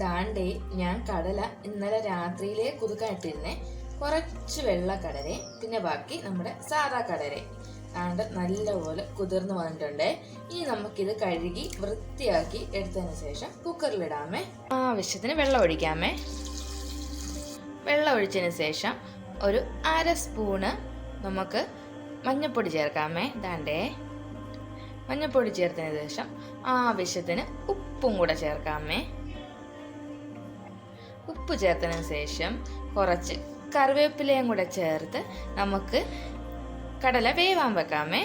ദാണ്ടേ ഞാൻ കടല ഇന്നലെ രാത്രിയിലെ കുതുക്കായിട്ടിരുന്നേ കുറച്ച് വെള്ള കടലേ പിന്നെ ബാക്കി നമ്മുടെ സാദാ കടലേ. ദാണ്ട് നല്ലപോലെ കുതിർന്ന് വന്നിട്ടുണ്ട്. ഇനി നമുക്കിത് കഴുകി വൃത്തിയാക്കി എടുത്തതിന് ശേഷം കുക്കറിലിടാമേ. ആവശ്യത്തിന് വെള്ളം ഒഴിക്കാമേ. വെള്ളം ഒഴിച്ചതിന് ശേഷം ഒരു അര സ്പൂണ് നമുക്ക് മഞ്ഞൾപ്പൊടി ചേർക്കാമേ. ദാണ്ടേ മഞ്ഞൾപ്പൊടി ചേർത്തതിന് ശേഷം ആവശ്യത്തിന് ഉപ്പും കൂടെ ചേർക്കാമേ. ഉപ്പ് ചേർത്തതിന് ശേഷം കുറച്ച് കറിവേപ്പിലയും കൂടെ ചേർത്ത് നമുക്ക് കടല വേവാൻ വെക്കാമേ.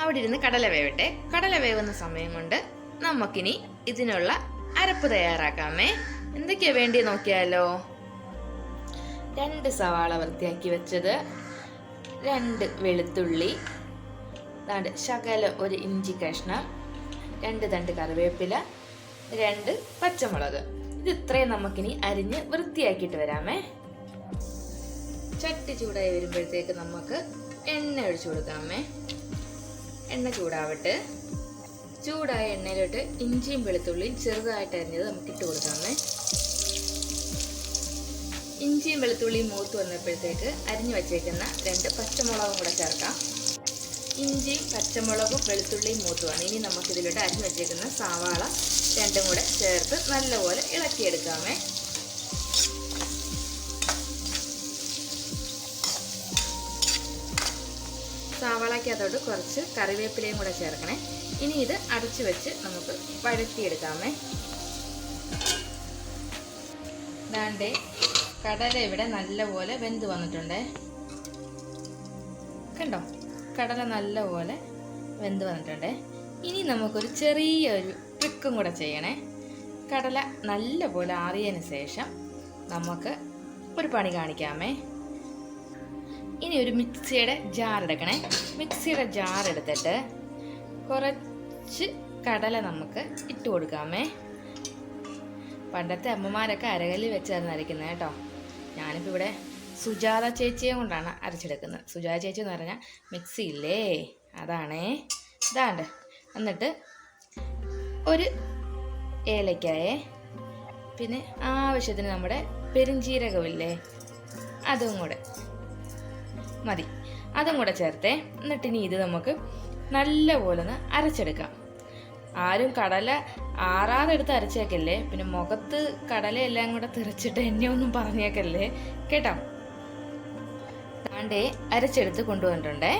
അവിടെ ഇരുന്ന് കടല വേവട്ടെ. കടല വേവുന്ന സമയം കൊണ്ട് നമുക്കിനി ഇതിനുള്ള അരപ്പ് തയ്യാറാക്കാമേ. എന്തൊക്കെയാ വേണ്ടി നോക്കിയാലോ? രണ്ട് സവാള വൃത്തിയാക്കി വെച്ചത്. രണ്ട് വെളുത്തുള്ളി. ശകല ഒരു ഇഞ്ചി കഷ്ണം. രണ്ട് തണ്ട് കറിവേപ്പില രണ്ട് പച്ചമുളക്. ഇത് ഇത്രയും നമുക്കിനി അരിഞ്ഞ് വൃത്തിയാക്കിയിട്ട് വരാമേ. ചട്ടി ചൂടായി വരുമ്പോഴത്തേക്ക് നമുക്ക് എണ്ണ ഒഴിച്ചു കൊടുക്കാമേ. എണ്ണ ചൂടാവട്ടെ. ചൂടായ എണ്ണയിലോട്ട് ഇഞ്ചിയും വെളുത്തുള്ളിയും ചെറുതായിട്ട് അരിഞ്ഞത് നമുക്ക് ഇട്ട് കൊടുക്കാമേ. ഇഞ്ചിയും വെളുത്തുള്ളിയും മൂത്ത് വന്നപ്പോഴത്തേക്ക് അരിഞ്ഞു വച്ചേക്കുന്ന രണ്ട് പച്ചമുളകും കൂടെ ചേർക്കാം. ഇഞ്ചിയും പച്ചമുളകും വെളുത്തുള്ളിയും മൂത്തുമാണ് ഇനി നമുക്കിതിലോട്ട് അരിഞ്ഞു വെച്ചേക്കുന്ന സവാള രണ്ടും കൂടെ ചേർത്ത് നല്ലപോലെ ഇളക്കിയെടുക്കാമേ. സവാളയ്ക്കകത്തോട്ട് കുറച്ച് കറിവേപ്പിലയും കൂടെ ചേർക്കണേ. ഇനി ഇത് അടച്ചു വെച്ച് നമുക്ക് വഴറ്റിയെടുക്കാമേ. ദാണ്ടേ കടല ഇവിടെ നല്ലപോലെ വെന്ത് വന്നിട്ടുണ്ടേ. കണ്ടോ? കടല നല്ലപോലെ വെന്ത് വന്നിട്ടുണ്ട്. ഇനി നമുക്കൊരു ചെറിയൊരു ട്രിക്കും കൂടെ ചെയ്യണേ. കടല നല്ലപോലെ ആറിയതിന് ശേഷം നമുക്ക് ഒരു പണി കാണിക്കാമേ. ഇനി ഒരു മിക്സിയുടെ ജാർ എടുക്കണേ. മിക്സിയുടെ ജാർ എടുത്തിട്ട് കുറച്ച് കടല നമുക്ക് ഇട്ട് കൊടുക്കാമേ. പണ്ടത്തെ അമ്മമാരൊക്കെ അരകല്ലിൽ വെച്ചായിരുന്നു അരയ്ക്കുന്നത് കേട്ടോ. ഞാനിപ്പോൾ ഇവിടെ സുജാത ചേച്ചിയെ കൊണ്ടാണ് അരച്ചെടുക്കുന്നത്. സുജാത ചേച്ചി എന്ന് പറഞ്ഞാൽ മിക്സി ഇല്ലേ അതാണേ. ഇതാണ്ട്. എന്നിട്ട് ഒരു ഏലക്കായേ. പിന്നെ ആവശ്യത്തിന് നമ്മുടെ പെരിഞ്ചീരകമില്ലേ അതും കൂടെ. മതി. അതും കൂടെ ചേർത്തേ. എന്നിട്ട് ഇനി ഇത് നമുക്ക് നല്ലപോലെ ഒന്ന് അരച്ചെടുക്കാം. ആരും കടല ആറാതെ എടുത്ത് അരച്ചേക്കല്ലേ? പിന്നെ മുഖത്ത് കടലയെല്ലാം കൂടെ തെറിച്ചിട്ട് എന്നെ ഒന്നും പറഞ്ഞേക്കല്ലേ? കേട്ടോ? താണ്ടേ അരച്ചെടുത്ത് കൊണ്ടുവന്നിട്ടുണ്ടേ.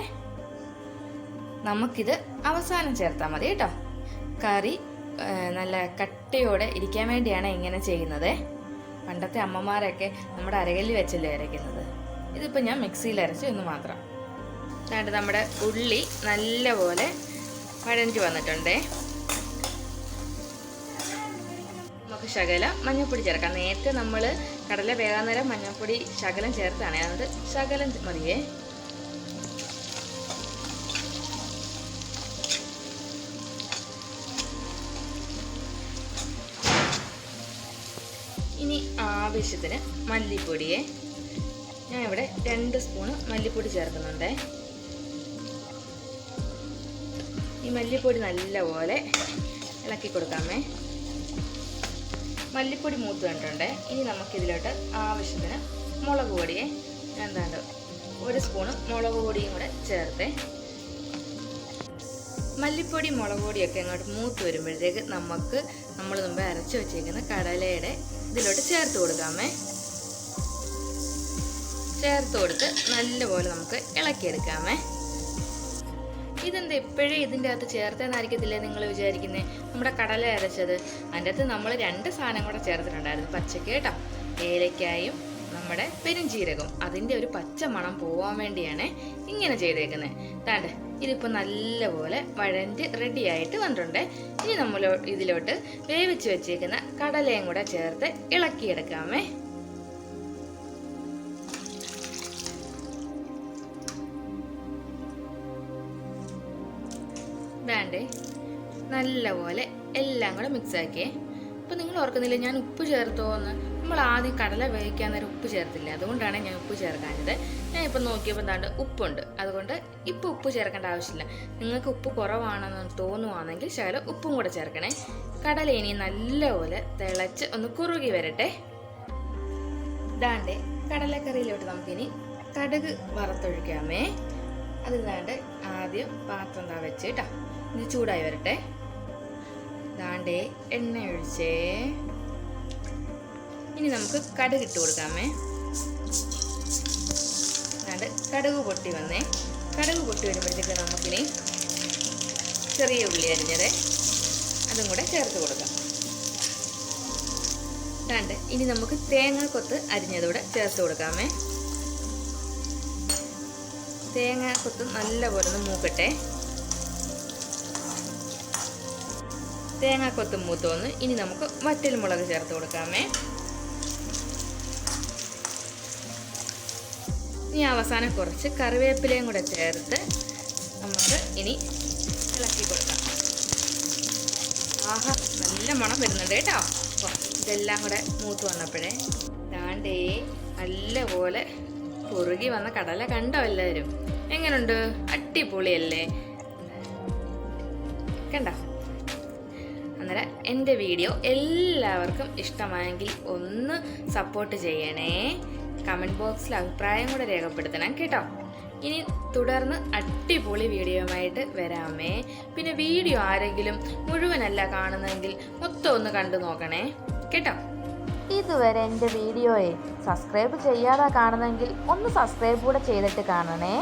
നമുക്കിത് അവസാനം ചേർത്താൽ മതി കേട്ടോ. കറി നല്ല കട്ടിയോടെ ഇരിക്കാൻ വേണ്ടിയാണ് ഇങ്ങനെ ചെയ്യുന്നത്. പണ്ടത്തെ അമ്മമാരൊക്കെ നമ്മുടെ അരകല്ലിൽ വെച്ചല്ലേ അരയ്ക്കുന്നത്. ഇതിപ്പോൾ ഞാൻ മിക്സിയിൽ അരച്ചു എന്ന് മാത്രം. എന്നിട്ട് നമ്മുടെ ഉള്ളി നല്ലപോലെ വഴഞ്ഞു വന്നിട്ടുണ്ടേ. നമുക്ക് ശകലം മഞ്ഞൾപ്പൊടി ചേർക്കാം. നേരത്തെ നമ്മൾ കടല വേകാൻ നേരം മഞ്ഞൾപ്പൊടി ശകലം ചേർത്താണ്. അതുകൊണ്ട് ശകലം മതിയേ. ഇനി ആവശ്യത്തിന് മല്ലിപ്പൊടിയെ. ഞാൻ ഇവിടെ രണ്ട് സ്പൂണ് മല്ലിപ്പൊടി ചേർക്കുന്നുണ്ടേ. ഈ മല്ലിപ്പൊടി നല്ലപോലെ ഇളക്കി കൊടുക്കാമേ. മല്ലിപ്പൊടി മൂത്ത് കണ്ടിട്ടുണ്ട് ഇനി നമുക്കിതിലോട്ട് ആവശ്യത്തിന് മുളക് പൊടിയെ എന്താണ്ട് ഒരു സ്പൂണ് മുളക് പൊടിയും കൂടെ ചേർത്ത് മല്ലിപ്പൊടി മുളക് പൊടിയൊക്കെ അങ്ങോട്ട് മൂത്ത് വരുമ്പോഴത്തേക്ക് നമുക്ക് നമ്മൾ മുമ്പ് അരച്ച് വെച്ചേക്കുന്ന കടലയുടെ ഇതിലോട്ട് ചേർത്ത് കൊടുക്കാമേ. ചേർത്ത് കൊടുത്ത് നല്ലപോലെ നമുക്ക് ഇളക്കിയെടുക്കാമേ. ഇതെന്താ ഇപ്പോഴേ ഇതിന്റെ അകത്ത് ചേർത്തതെന്നായിരിക്കത്തില്ലേ നിങ്ങൾ വിചാരിക്കുന്നത് നമ്മുടെ കടല അരച്ചത്. അതിന്റെ അകത്ത് നമ്മൾ രണ്ട് സാധനം കൂടെ ചേർത്തിട്ടുണ്ടായിരുന്നു. പച്ചക്ക് കേട്ടോ. ഏലക്കായും നമ്മുടെ പെരുംജീരകം അതിന്റെ ഒരു പച്ച മണം പോവാൻ വേണ്ടിയാണ് ഇങ്ങനെ ചെയ്തേക്കുന്നത്. താണ്ട് ഇതിപ്പോൾ നല്ലപോലെ വഴഞ്ഞ് റെഡി ആയിട്ട് വന്നിട്ടുണ്ട്. ഇനി നമ്മൾ ഇതിലോട്ട് വേവിച്ച് വെച്ചേക്കുന്ന കടലയും കൂടെ ചേർത്ത് ഇളക്കിയെടുക്കാമേ. വേണ്ടേ? നല്ലപോലെ എല്ലാം കൂടെ മിക്സ് ആക്കിയേ. അപ്പോൾ നിങ്ങൾ ഓർക്കുന്നില്ല ഞാൻ ഉപ്പ് ചേർത്തോ എന്ന്? നമ്മൾ ആദ്യം കടല വേവിക്കാൻ നേരം ഉപ്പ് ചേർത്തില്ല? അതുകൊണ്ടാണ് ഞാൻ ഉപ്പ് ചേർക്കാഞ്ഞത്. ഞാൻ ഇപ്പം നോക്കിയപ്പോൾ എന്താണ്ട് ഉപ്പുണ്ട്. അതുകൊണ്ട് ഇപ്പം ഉപ്പ് ചേർക്കേണ്ട ആവശ്യമില്ല. നിങ്ങൾക്ക് ഉപ്പ് കുറവാണെന്ന് തോന്നുവാണെങ്കിൽ ശകലം ഉപ്പും കൂടെ ചേർക്കണേ. കടല ഇനി നല്ലപോലെ തിളച്ച് ഒന്ന് കുറുകി വരട്ടെ. ദാണ്ടേ കടലക്കറിയിലോട്ട് നമുക്കിനി കടുക് വറുത്തൊഴിക്കാമേ. അത് ഇതാണ്ട് ആദ്യം പാത്രം എന്താ വെച്ച് കേട്ടോ. ഇത് ചൂടായി വരട്ടെ. ദാണ്ടേ എണ്ണ ഒഴിച്ചേ. ഇനി നമുക്ക് കടുക് ഇട്ട് കൊടുക്കാമേ. ദാണ്ട് കടുക് പൊട്ടി വന്നേ. കടുക് പൊട്ടി വരുമ്പോഴത്തേക്ക് നമുക്കിനി ചെറിയ ഉള്ളി അരിഞ്ഞത് അതും കൂടെ ചേർത്ത് കൊടുക്കാം. രണ്ട് ഇനി നമുക്ക് തേങ്ങ കൊത്ത് അരിഞ്ഞതൂടെ ചേർത്ത് കൊടുക്കാമേ. തേങ്ങാക്കൊത്ത് നല്ലപോലെ ഒന്ന് മൂക്കട്ടെ. തേങ്ങ കൊത്ത് മൂത്തോന്ന് ഇനി നമുക്ക് വറ്റൽ മുളക് ചേർത്ത് കൊടുക്കാമേ. ഇനി അവസാനം കുറച്ച് കറിവേപ്പിലയും കൂടെ ചേർത്ത് നമുക്ക് ഇനി ഇളക്കി കൊടുക്കാം. ആഹാ നല്ല മണം വരുന്നുണ്ട് കേട്ടോ. അപ്പോൾ ഇതെല്ലാം കൂടെ മൂത്ത് വന്നപ്പോഴേ ദാണ്ടേ നല്ലപോലെ കുറുകി വന്ന കടല കണ്ടോ എല്ലാവരും എങ്ങനുണ്ട്? അടിപൊളിയല്ലേ? കണ്ട? അന്നേരം എന്റെ വീഡിയോ എല്ലാവർക്കും ഇഷ്ടമായെങ്കിൽ ഒന്ന് സപ്പോർട്ട് ചെയ്യണേ. കമന്റ് ബോക്സിൽ അഭിപ്രായം കൂടെ രേഖപ്പെടുത്തണം കേട്ടോ. ഇനി തുടർന്ന് അടിപൊളി വീഡിയോയുമായിട്ട് വരാമേ. പിന്നെ വീഡിയോ ആരെങ്കിലും മുഴുവനല്ല കാണുന്നതെങ്കിൽ മൊത്തം ഒന്ന് കണ്ടു നോക്കണേ. കേട്ടോ? ഇതുവരെ എന്റെ വീഡിയോയെ സബ്സ്ക്രൈബ് ചെയ്യാതെ കാണുന്നെങ്കിൽ ഒന്ന് സബ്സ്ക്രൈബ് കൂടെ ചെയ്തിട്ട് കാണണേ.